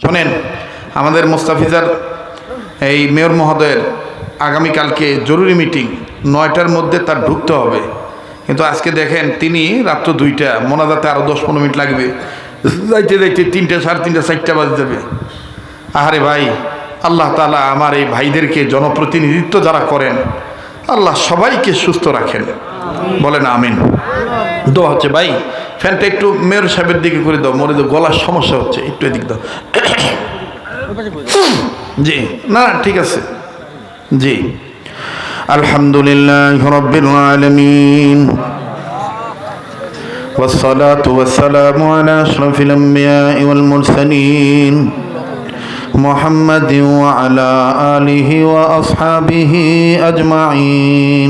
শোনেন, আমাদের মোস্তাফিজার এই মেয়র মহোদয়ের আগামীকালকে জরুরি মিটিং, নয়টার মধ্যে তার ঢুকতে হবে। কিন্তু আজকে দেখেন, তিনি রাত্র দুইটা, মোনাজাতে আরও দশ পনেরো মিনিট লাগবে। যাইতে যাইতে তিনটে, সাড়ে তিনটে, চারটা বাজে যাবে। আহারে ভাই, আল্লাহ তালা আমার এই ভাইদেরকে জনপ্রতিনিধিত্ব যারা করেন, আল্লাহ সবাইকে সুস্থ রাখেন। বলেন আমিন। দোয়া হচ্ছে, ভাই ফ্যানটা একটু মেয়র সাহেবের দিকে করে দাও মরে তো গলার সমস্যা হচ্ছে একটু এদিক দাও জি না না, ঠিক আছে জি আলহামদুলিল্লাহ রব্বিল আলামিন والصلاة والسلام على أشرف الأنبياء والمرسلين محمد وعلى آله وأصحابه أجمعين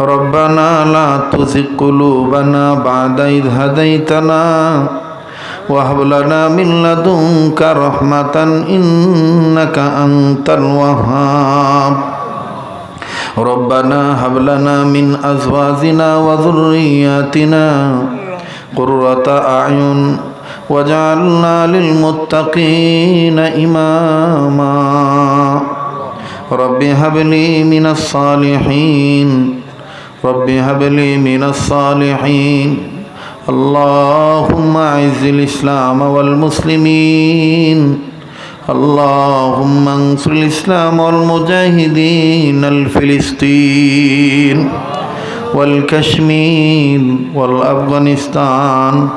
ربنا لا تزغ قلوبنا بعد إذ هديتنا وهب لنا من لدنك رحمة إنك أنت الوهاب ربنا هب لنا من أزواجنا وذرياتنا قرة أعين وجعلنا للمتقين إماما رب هب لي من الصالحين رب هب لي من الصالحين اللهم أعز الإسلام والمسلمين اللهم انصر الإسلام والمجاهدين الفلسطين والكشمير والأفغانستان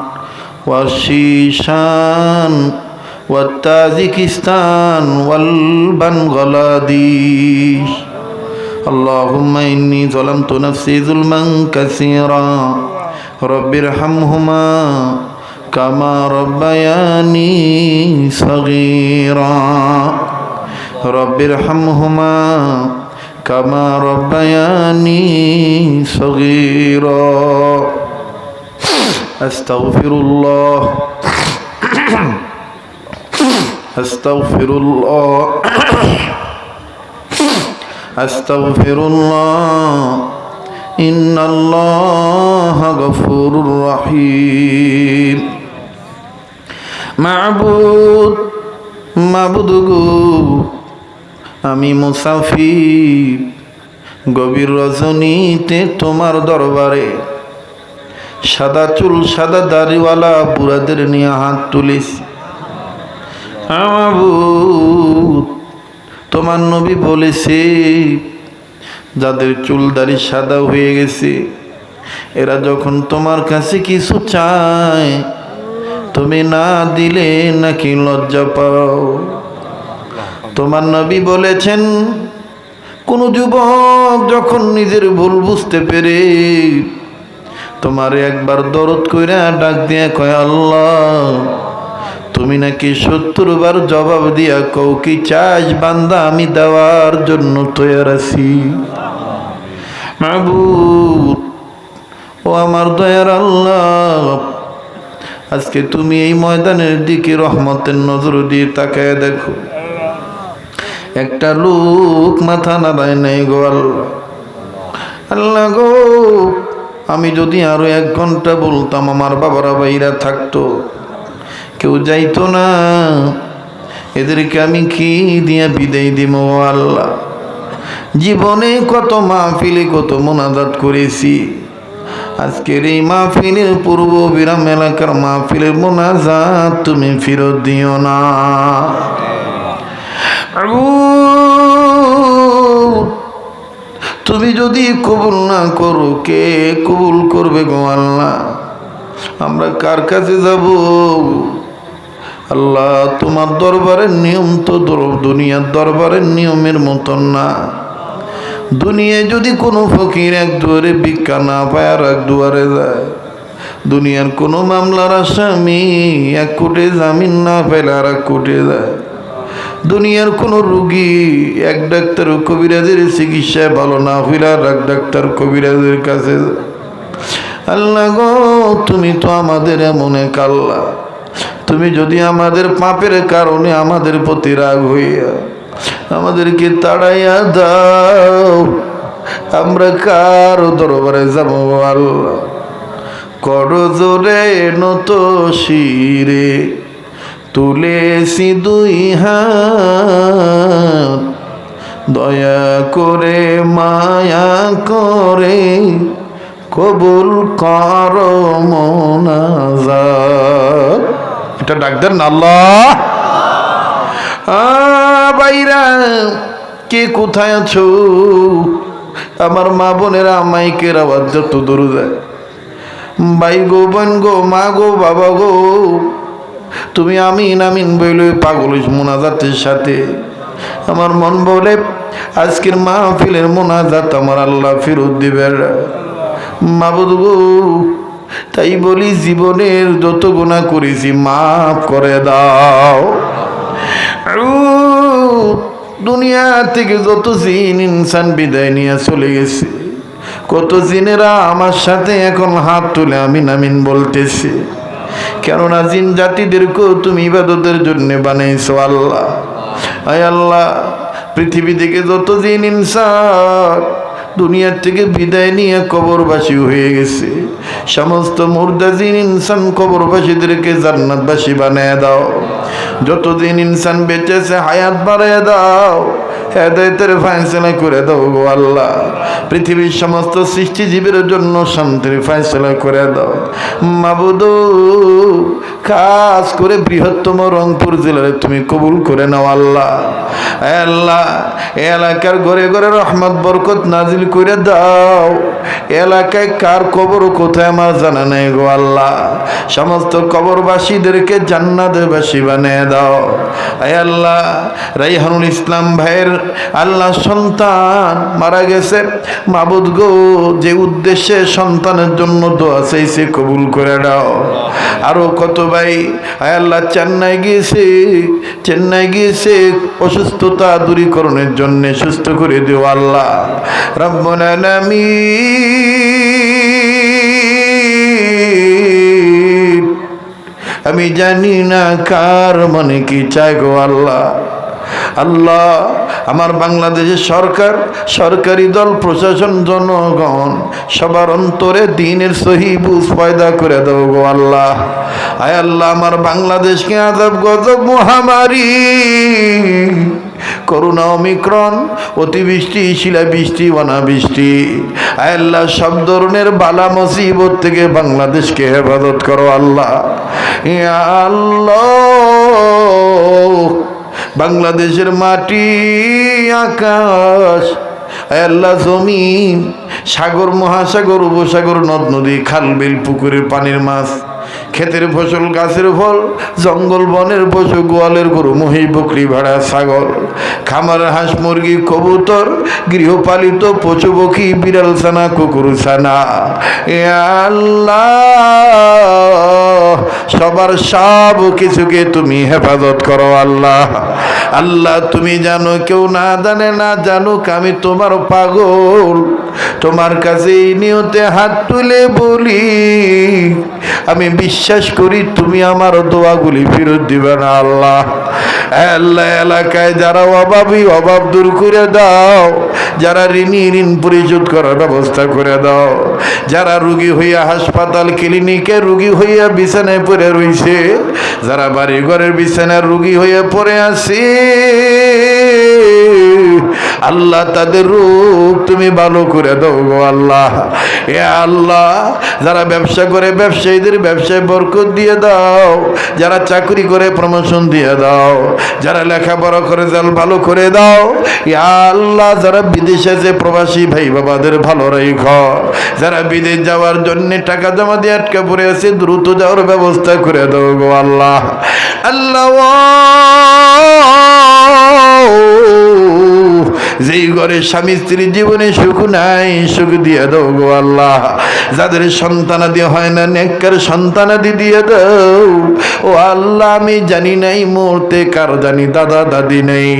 والشيشان والتاجكستان والبنغلاديش اللهم إني ظلمت نفسي ظلما كثيرا رب ارحمهما كما ربياني صغيرا رب ارحمهما كما ربياني صغيرا أستغفر الله أستغفر الله أستغفر الله إن الله غفور رحيم معبود معبود আমি মুসাফির। গভীর রজনীতে তোমার দরবারে সাদা চুল, সাদা দাড়িওয়ালা বুড়াদের নিয়ে হাত তুলিস। আমাবুত তোমার নবী বলেছে, যাদের চুল দাড়ি সাদা হয়ে গেছে, এরা যখন তোমার কাছে কিছু চায়, তুমি না দিলে নাকি লজ্জা পাও। তোমার নবী বলেছেন, কোন যুবক যখন নিজের ভুল বুঝতে পেরে, তোমার একবার দরদ কইরা ডাক দিয়ে কয়, আল্লাহ তুমি নাকি সত্তর বার জবাব দিয়া কও, কি চাস বান্দা, আমি দেওয়ার জন্য তৈয়ার আছি। ও আমার দয়ার আল্লাহ, আজকে তুমি এই ময়দানের দিকে রহমতের নজর দিয়ে তাকায় দেখো। একটা লোক মাথা নাড়ায় নাই গো আল্লাহ। আল্লাহ গো, আমি যদি আরও এক ঘণ্টা বলতাম, আমার বাবারা বাইরা থাকতো। কেউ যাইতো না। এদেরকে আমি কি দিয়া বিদায় দিব আল্লাহ? জীবনে কত মাহফিলে কত মোনাজাত করেছি। আজকের এই মাহফিলের পূর্ব বিরাম এলাকার মাহফিলের মোনাজাত তুমি ফেরত দিও না। তুমি যদি কবুল না করো, কে কবুল করবে গো আমরা কার কাছে যাব? আল্লাহ, তোমার দরবারের নিয়ম তো দুনিয়ার দরবারের নিয়মের মতন না। দুনিয়ায় যদি কোনো ফকির এক দুয়ারে ভিক্ষা না পায় আর এক দুয়ারে যায়, দুনিয়ার কোনো মামলার আসামি এক কোটে জামিন না পেলে আর এক কোটে যায়। দুনিয়ার কোনো রুগী এক ডাক্তার কবিরাজের চিকিৎসায় ভালো না হইলে আর এক ডাক্তার কবিরাজের কাছে আল্লাহ গো, তুমি তো আমাদের এমন এক আল্লাহ। তুমি যদি আমাদের পাপের কারণে আমাদের প্রতি রাগ হইয়া আমাদেরকে তাড়াইয়া দাও, আমরা কারও দরবারে যাব আল্লাহ? করো জোরে নত শিরে, তুলেছি দুই হাত। দয়া করে মায়া করে কবুল কর মনাজাত এটা ডাকতেন না আল্লাহ। বাইরা কে কোথায় আছো? আমার মা বোনেরা, মাইকের আওয়াজ যত দূর যায়। ভাই গো, বোন গো, মা গো, বাবা গো, তুমি আমিন আমিন বইল পাগল মোনাজাতের সাথে। আমার মন বলে, আজকের মাহফিলের মোনাজাত আমার আল্লাহ ফেরত দিবেন। মাবুদ গো তাই বলি জীবনের যত গুণা করেছি, মাফ করে দাও। দুনিয়া থেকে যত জিন ইনসান বিদায় নিয়ে চলে গেছে, কত জিনেরা আমার সাথে এখন হাত তুলে আমিন আমিন বলতেছে। কেননা জিন জাতিদেরকেও তুমি ইবাদতের জন্য বানাইছো আল্লাহ। আয় আল্লাহ, পৃথিবী থেকে যত জিন ইনসান দুনিয়ার থেকে বিদায় নিয়ে কবরবাসী হয়ে গেছে। সমস্ত মুরদাজিন ইনসান কবরবাসীদেরকে জান্নাতবাসী বানিয়ে দাও। যতদিন ইনসান বেঁচেছে হায়াত বাড়িয়ে দাও। হেদায়তের ফাইসলা করে দাও গো আল্লাহ। পৃথিবীর সমস্ত সৃষ্টিজীবীর জন্য শান্তির ফাইসলা করে দাও। মাবুদ, খাস করে বৃহত্তম রংপুর জেলার তুমি কবুল করে নাও আল্লাহ। আল্লাহ এলাকার ঘরে ঘরে রহমত, বরকত নাজিল করে দাও। এলাকায় কার কবর কোথায় আমার জানা নেই গো আল্লাহ। সমস্ত কবরবাসীদেরকে জান্নাতবাসী বানিয়ে দাও। আয় আল্লাহ, রাইহানুল ইসলাম ভাইয়ের আল্লাহ সন্তান মারা গেছে। মাবুদ গো, যে উদ্দেশ্যে সন্তানের জন্য দোয়া চাইছে, কবুল করে দাও আরও কত ভাই, আয় আল্লাহ চেন্নাই গিয়েছে চেন্নাই গিয়েছে, অসুস্থতা দূরীকরণের জন্য সুস্থ করে দিও আল্লাহ। আলামিন। আমি জানি না কার মনে কি চাই গো আল্লাহ। আল্লাহ, আমার বাংলাদেশের সরকার, সরকারি দল, প্রশাসন, জনগণ, সবার অন্তরে দিনের সহি বুঝ পয়দা করে দেবো গো আল্লাহ। আয় আল্লাহ, আমার বাংলাদেশকে আজব গজব মহামারী। করুণা অমিক্রণ অতিবৃষ্টি, শিলাবৃষ্টি, অনাবৃষ্টি। আল্লাহ, সব ধরনের বালা মুসিবত থেকে বাংলাদেশকে হেফাজত করো আল্লাহ। আল্লাহ বাংলাদেশের মাটি, আকাশ আল্লাহ জমিন, সাগর, মহাসাগর, উপসাগর, নদ, নদী, খাল, বিল, পুকুরের পানির মাছ, ক্ষেতের ফসল, গাছের ফল, জঙ্গল, বনের পশু, গোয়ালের গরু, মহি, বকরি, ভাড়া, ছাগল, খামার, হাঁস, মুরগি, কবুতর, গৃহপালিত পশু, পক্ষী, বিড়াল, ছানা, কুকুর, ছানা। এ আল্লাহ সবার সব কিছুকে তুমি হেফাজত করো, আল্লাহ। আল্লাহ, তুমি জানো কেউ না জানে, না জানুক আমি তোমার পাগল। তোমার কাছে নিয়তে হাত তুলে বলি। আমি বিশ্বাস করি তুমি আমার দোয়াগুলি ফেরত দিবে না, আল্লাহ। আল্লাহ, এলাকায় যারা অভাবী, অভাব দূর করে দাও। যারা ঋণী, ঋণ পরিশোধ করার ব্যবস্থা করে দাও। যারা রুগী হইয়া হাসপাতাল, ক্লিনিকে রুগী হইয়া বিছানায় পড়ে রইছে। যারা বাড়ি ঘরের বিছানায় রুগী হয়ে পড়ে আছে। আল্লাহ তাদের রূপ তুমি ভালো করে দাও গো আল্লাহ। এ আল্লাহ, যারা ব্যবসা করে ব্যবসায়ীদের ব্যবসায় বরকত দিয়ে দাও, যারা চাকরি করে প্রমোশন দিয়ে দাও, যারা লেখাপড়া করে যাল ভালো করে দাও, এ আল্লাহ, যারা বিদেশে যে প্রবাসী ভাই বাবাদের ভালো রেখ, যারা বিদেশ যাওয়ার জন্য টাকা জমা দিয়ে আটকে পড়ে আছে, দ্রুত যাওয়ার ব্যবস্থা করে দাও গো আল্লাহ। আল্লাহ যেই ঘরে স্বামী স্ত্রীর জীবনে সুখ নাই, সুখ দিয়ে দাও গো আল্লাহ। যাদের সন্তানাদি হয় না, নেককার সন্তানাদি দিয়ে দাও। ও আল্লাহ, আমি জানি নাই মুহূর্তে কার জানি, দাদা দাদি নেই।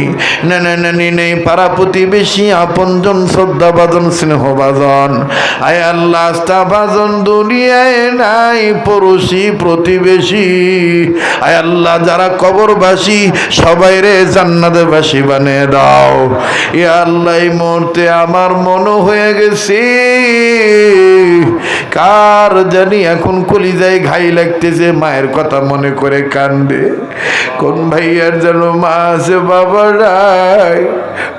নানা নানি নেই, পাড়া প্রতিবেশী আপনজন শ্রদ্ধা বাজন স্নেহ বাজন আয় আল্লাহ আস্থা বাজন দুনিয়ায় নাই, পড়োশি, প্রতিবেশী। আয় আল্লাহ, যারা কবরবাসী সবাই রে জান্নাতবাসী বানিয়ে দাও। এ আল্লাহ আমার মনে হয়ে গেছে। কার জানি এখন কলিজায় ঘাই লাগতেছে, মায়ের কথা মনে করে কান্দে। কোন ভাইয়ার যেন মা আছে, বাবা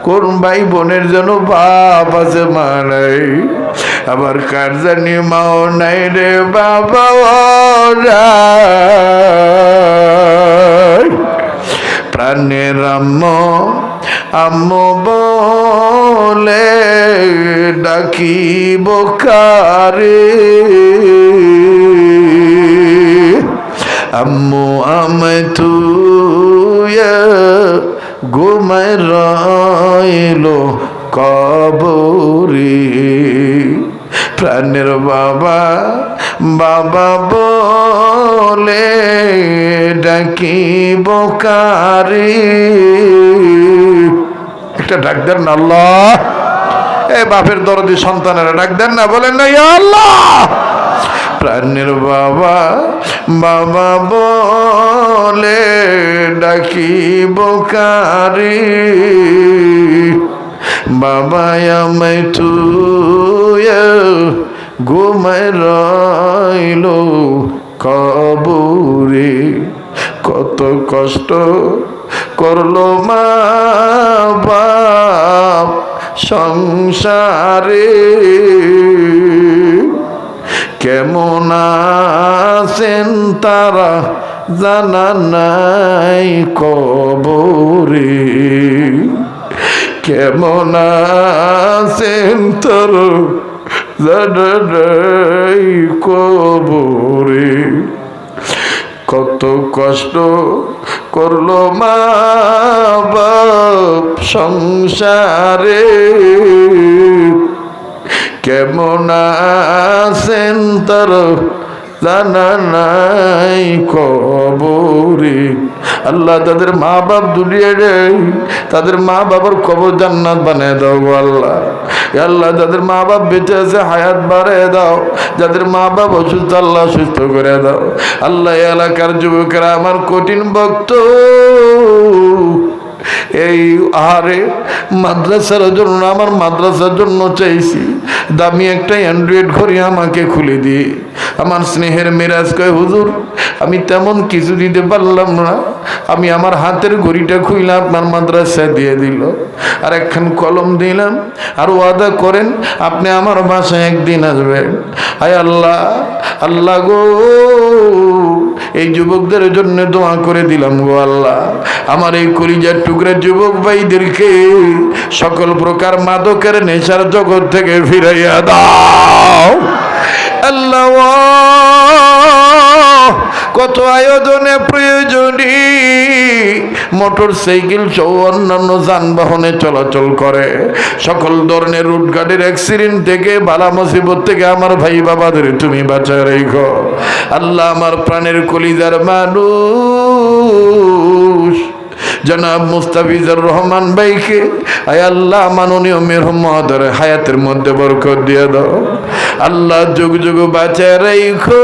কোন ভাই বোনের যেন বাপ আছে, মা নাই। আবার কার জানি মাও নাই রে বাবা নাই। প্রাণের আম্ম আম্ম বলে ডাকিব কারে? আম্মু আমায় তুই ঘুমায় রইল কবরে। প্রাণের বাবা বাবা বলে ডাকি বোকারে একটা ডাক দেন না, আল্লাহ। এ বাপের দরদি সন্তানেরা ডাক দেন না, বলেন না, ইয়া আল্লাহ। প্রাণের বাবা বাবা বলে ডাকি বোকারে বাবা আমায় তুই ঘুমায় রইল কবরে। কত কষ্ট করল মা বাপ সংসারে। কেমন আছেন তারা জানা নাই কবরে। কেমন আছেন তোর জানা নাই কবরে। কত কষ্ট করল মা সংসারে। কেমন আছেন তার জানা নাই কবরে। আল্লাহ তাদের মা বাপ দুলিয়ে রে তাদের মা বাবার কবর জান্নাত বানিয়ে দাও গো আল্লাহ। আল্লাহ, যাদের মা বাপ বেঁচে আছে, হায়াত বাড়িয়ে দাও। যাদের মা বাপ অসুস্থ, আল্লাহ সুস্থ করে দাও। আল্লাহ এলাকার যুবকেরা আমার কঠিন ভক্ত। এই আহারে মাদ্রাসার জন্য, আমার মাদ্রাসার জন্য চাইছি। দামি একটা অ্যান্ড্রয়েড ঘড়ি আমাকে খুলে দিয়ে আমার স্নেহের মেরাজ কয়, হুজুর, আমি তেমন কিছু দিতে পারলাম না। আমি আমার হাতের ঘড়িটা খুইলাম আপনার মাদ্রাসায় দিয়ে দিল। আর একখান কলম দিলাম। আর ওয়াদা করেন, আপনি আমার বাসায় একদিন আসবেন। আয় আল্লাহ আল্লাহ গো এই যুবকদের জন্য দোয়া করে দিলাম গো আল্লাহ। আমার এই কলিজার টুকরা যুবক ভাইদেরকে সকল প্রকার মাদকের নেশার জগৎ থেকে ফিরাইয়া দাও। আল্লাহ কত আয়োজনে প্রয়োজনী? মোটর সাইকেল সহ অন্যান্য যানবাহনে চলাচল করে। সকল ধরনের রুট গাড়ির অ্যাক্সিডেন্ট থেকে, বালা মুসিবত থেকে আমার ভাই বাবাদের তুমি বাঁচায় রেখো। আল্লাহ আমার প্রাণের কলিজার মানুষ। জনাব মুস্তাফিজুর রহমান ভাইকে, আয় আল্লাহ মাননীয় মেহমদের হায়াতের মধ্যে বরকত দিয়ে দাও। আল্লাহ যুগ যুগ বাঁচায় রেখো,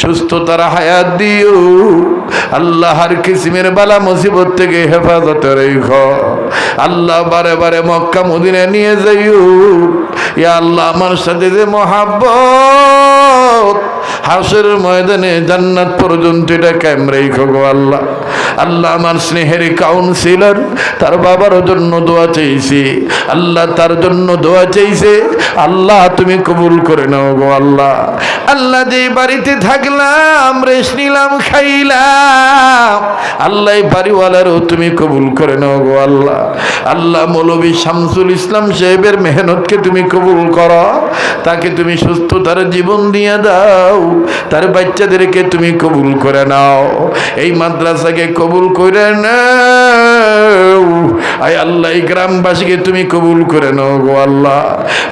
সুস্থতার হায়াত দিও। আল্লাহ হার কিসিমের বালা মুসিবত থেকে হেফাজত রেখো। আল্লাহ বারে বারে মক্কা মদিনে নিয়ে যাইও। আল্লাহ, আমার সাথে যে মহাব্বত হাসের ময়দানে জান্নাত পর্যন্ত এটা কায়েম রেখো গো আল্লাহ। আল্লাহ আমার স্নেহের কাউন্সিলর তার বাবার জন্য দোয়া আল্লাহ তার জন্য দোয়া চাইছে। আল্লাহ, তুমি কবুল করে নাও গো আল্লাহ। আল্লাহ যে বাড়িতে থাকলাম, রেস্ট নিলাম, খাইলাম, আল্লাহ বাড়িওয়ালারও তুমি কবুল করে নাও গো আল্লাহ। আল্লাহ, মৌলবী শামসুল ইসলাম সাহেবের মেহনতকে তুমি কবুল করো। তাকে তুমি সুস্থতার জীবন দিয়ে দাও। তার বাচ্চাদেরকে তুমি কবুল করে নাও। এই মাদ্রাসাকে কবুল করে নাও। আয় আল্লাহ, এই গ্রামবাসীকে তুমি কবুল করে নাও গো আল্লাহ।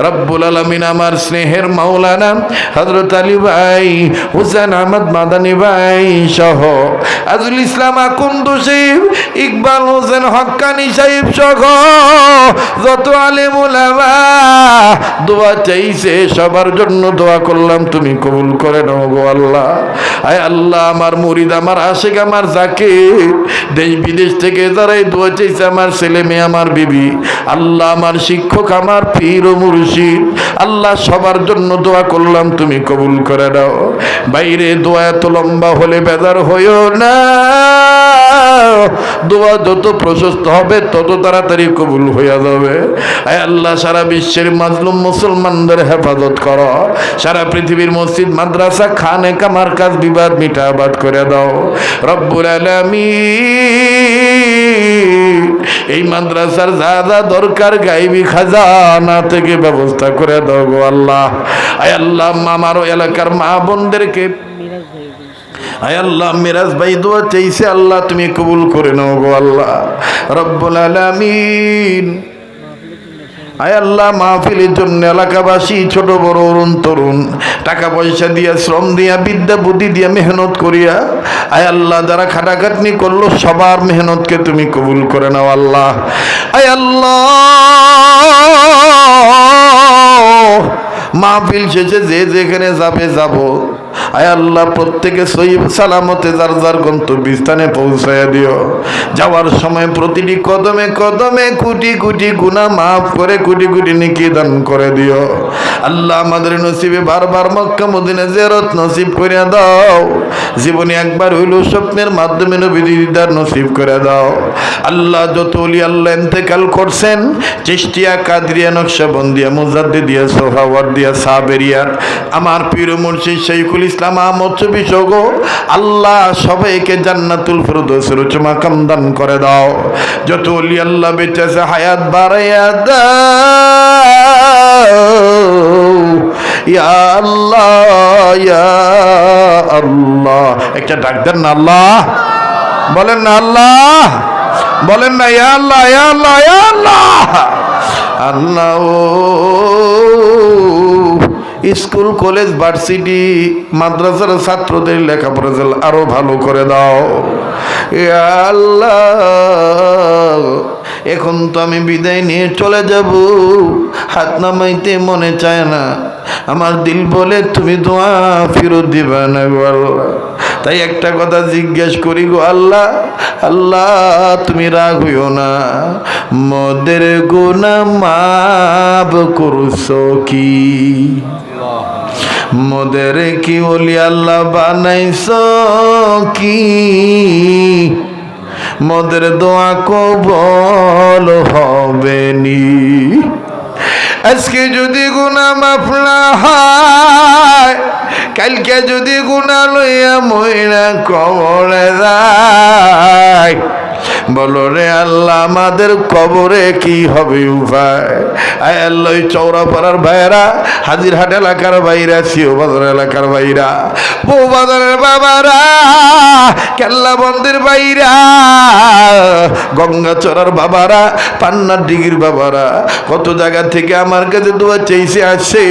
রব্বুল আলমিন আমার স্নেহের মাওলানা হজরত আলী ভাই, হুসেন আহমদ মাদানী ভাই সহ আজুল ইসলাম আকুন্দ সাহেব, ইকবাল হোসেন হক্কানি সাহেব সহ যত আলেম ওলামা দোয়া চাইছে, সবার জন্য দোয়া করলাম, তুমি কবুল করে নাও গো আল্লাহ। আয় আল্লাহ, আমার মুরিদ, আমার আশেক, আমার যাকে দেশ বিদেশ থেকে যারাই দোয়া চাইছে, আমার ছেলে মেয়ে, আমার বিবি। আল্লাহ, আমার শিক্ষক, আমার পীর ও মুর্শিদ। আল্লাহ, সবার জন্য দোয়া করলাম, তুমি কবুল করে দাও বাইরে দোয়া এত লম্বা হলে বেদার হইও না। দোয়া যত প্রশস্ত হবে, তত তাড়াতাড়ি কবুল হইয়া যাবে। আয় আল্লাহ, সারা বিশ্বের মাজলুম মুসলমানদের হেফাজত কর। সারা পৃথিবীর মসজিদ, মাদ্রাসা, খানে কামার কাজ বিবাদ, মিঠাবাদ করে দাও। রব্বুল আলামিন, এই মাদ্রাসার যা যা দরকার, গাইবি খাজানা থেকে ব্যবস্থা করে দাও গো আল্লাহ। আয় আল্লাহ আমার এলাকার মা বোনদেরকে। আয় আল্লাহ, মিরাজ ভাই দোয়া চাইছে, আল্লাহ তুমি কবুল করে নাও গো আল্লাহ। রব্বুল আলামিন আয় আল্লাহ, মাহফিলের জন্য এলাকাবাসী, ছোট, বড়, অরুণ, তরুণ, টাকা পয়সা দিয়া, শ্রম দিয়া, বিদ্যা, বুদ্ধি দিয়া মেহনত করিয়া আয় আল্লাহ, যারা খাটাখাটনি করল, সবার মেহনতকে তুমি কবুল করে নাও আল্লাহ। আয় আল্লাহ, মাহফিল শেষে যে যেখানে যাবে, যাব। আয় আল্লাহ, প্রত্যেকে সহিব সালামতে যার যার গন্তব্যস্থানে পৌঁছায় দিও। যাওয়ার সময় প্রতিটি কদমে কদমে কোটি কোটি গুণা মাফ করে কোটি কোটি নিকি দান করে দিও। আল্লাহ আমাদের নসিবে বারবার মক্কা, মদিনে জেরত নসিব করে দাও। জীবনে একবার হইল স্বপ্নের মাধ্যমে নবীদার নসিব করে দাও। আল্লাহ যত অলি আল্লাহ এন্তেকাল করছেন, চেষ্টিয়া, কাদরিয়া, নকশাবন্দিয়া মুজাদ্দি দিয়া সোহাওয়ার দিয়া সাবেরিয়ার আমার প্রিয় মুর্শিদ শৈখুল ইসলাম আল্লাহ সবাইকে জান্নাতুল ফেরদৌসের উচ্চমা কামদান করে দাও। যত অলি আল্লাহ বেঁচে আছে হায়াত বাড়াইয়া দাও। ইয়া আল্লাহ ইয়া আল্লাহ। একটা ডাক্তার না, আল্লাহ। বলেন না, আল্লাহ। বলেন না, ইয়া আল্লাহ ইয়া আল্লাহ ইয়া Allah. Allah school college varsity মাদ্রাসার ছাত্রদের লেখাপড়া আরও ভালো করে দাও। আল্লাহ। এখন তো আমি বিদায় নিয়ে চলে যাব। হাত নামাইতে মনে চায় না। আমার দিল বলে, তুমি দোয়া ফিরত দিবে না গো আল্লাহ। তাই একটা কথা জিজ্ঞেস করি গো আল্লাহ আল্লাহ, তুমি রাগ হইও না। মদের গুণা মাপ করছ কি? মদের কি বলি আল্লাহ বানাইছ কি? মদের দোয়া কবল হবে নি আজকে যদি গুণা মাফলা হয়, কালকে যদি গুণা লইয়া মহিলা কবলে যায় বলো রে আল্লাহ, আমাদের কবরে কি হবে উপায়? আয় আল্লাহ চৌরাপাড়ার ভাইরা হাজিরহাট এলাকার বাইরা সিও বাজার এলাকার বাইরা বউ বাজারের বাবারা, কেল্লা বন্দের বাইরা গঙ্গা চড়ার বাবারা পান্নার ডিগির বাবারা, কত জায়গা থেকে আমার কাছে দোয়া চেয়েছে আসে।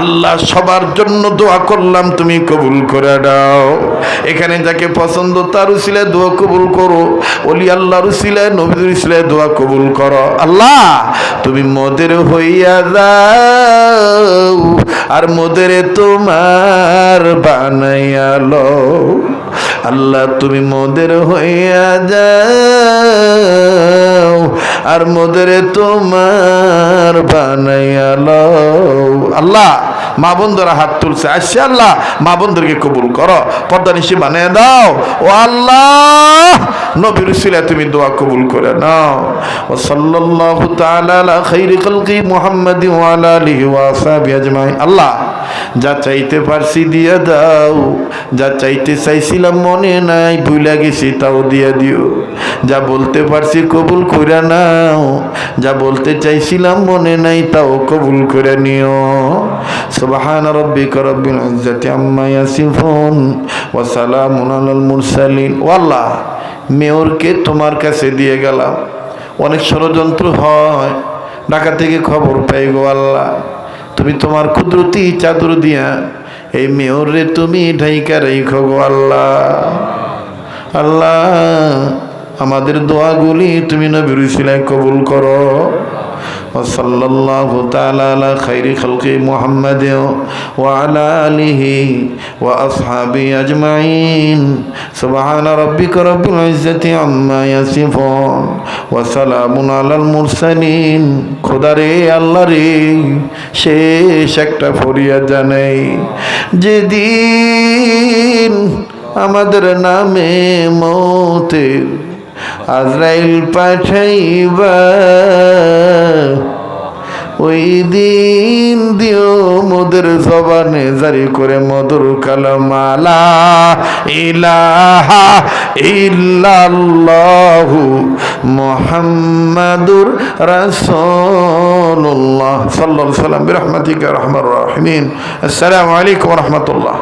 আল্লাহ, সবার জন্য দোয়া করলাম, তুমি কবুল করে দাও এখানে যাকে পছন্দ তার উসিলে দোয়া কবুল করো। অলি আল্লাহর উসিলে নবীর উসিলে দোয়া কবুল করো। আল্লাহ, তুমি মোদের হইয়া দাও আর মোদের তোমার বানাইয়ালো আল্লাহ, তুমি মোদের হইয়া যাও, আর মোদের তোমার বানাইয়ালো আল্লাহ মা বন্ধুরা হাত তুলছে। আসছে আল্লাহ, মা বন্ধুরকে কবুল করো। পর্দা নিশি বানিয়ে দাও। ও আল্লাহ, নবীর সিলা তুমি দোয়া কবুল করে নাও। ও সাল্লাল্লাহু তাআলা আলা খাইরি খালকি মুহাম্মাদি ওয়া আলা আলিহি ওয়া আসহাবিহি আজমাইন। আল্লাহ, যা চাইতে পারছি দিয়ে দাও। যা চাইতে চাইছিলাম মনে নাই, ভুলে গেছি তাও দিয়ে দিও। যা বলতে পারছি কবুল করে নাও। যা বলতে চাইছিলাম মনে নাই, তাও কবুল করে নিও। রব্বিকা রব্বিল ইজ্জাতি আম্মা ইয়াসিফুন ওয়া সালামুন আলাল মুরসালিন। ওয়াল্লাহ, মেয়রকে তোমার কাছে দিয়ে গেলাম। অনেক ষড়যন্ত্র হয়। ঢাকা থেকে খবর পাই গো আল্লাহ। তুমি তোমার কুদরতি চাদর দিয়া এই মেয়রে তুমি ঢাইকা রেখো গো আল্লাহ। আল্লাহ, আমাদের দোয়াগুলি তুমি নবীর কবুল করো। وصلى الله تعالى على خير خلق محمد وعلى آله وأصحابه أجمعين سبحان ربك رب العزة عما يصفون وسلام على المرسلين খোদা রে আল্লাহ রে শেষ একটা ফরিয়া জানাই যেদিন আমাদের নামে মৌতের আজরাইল পাঠাইবা। ওই দিন দিও মোদের জবানে জারি করে মধুর কালামালা। ইলাহা ইল্লাল্লাহু মুহাম্মাদুর রাসূলুল্লাহ। সাল্লাল্লাহু আলাইহি ওয়া সাল্লাম, বিরহমাতিকা রহমার রাহিমিন। আসসালামু আলাইকুম ওয়া রাহমাতুল্লাহ।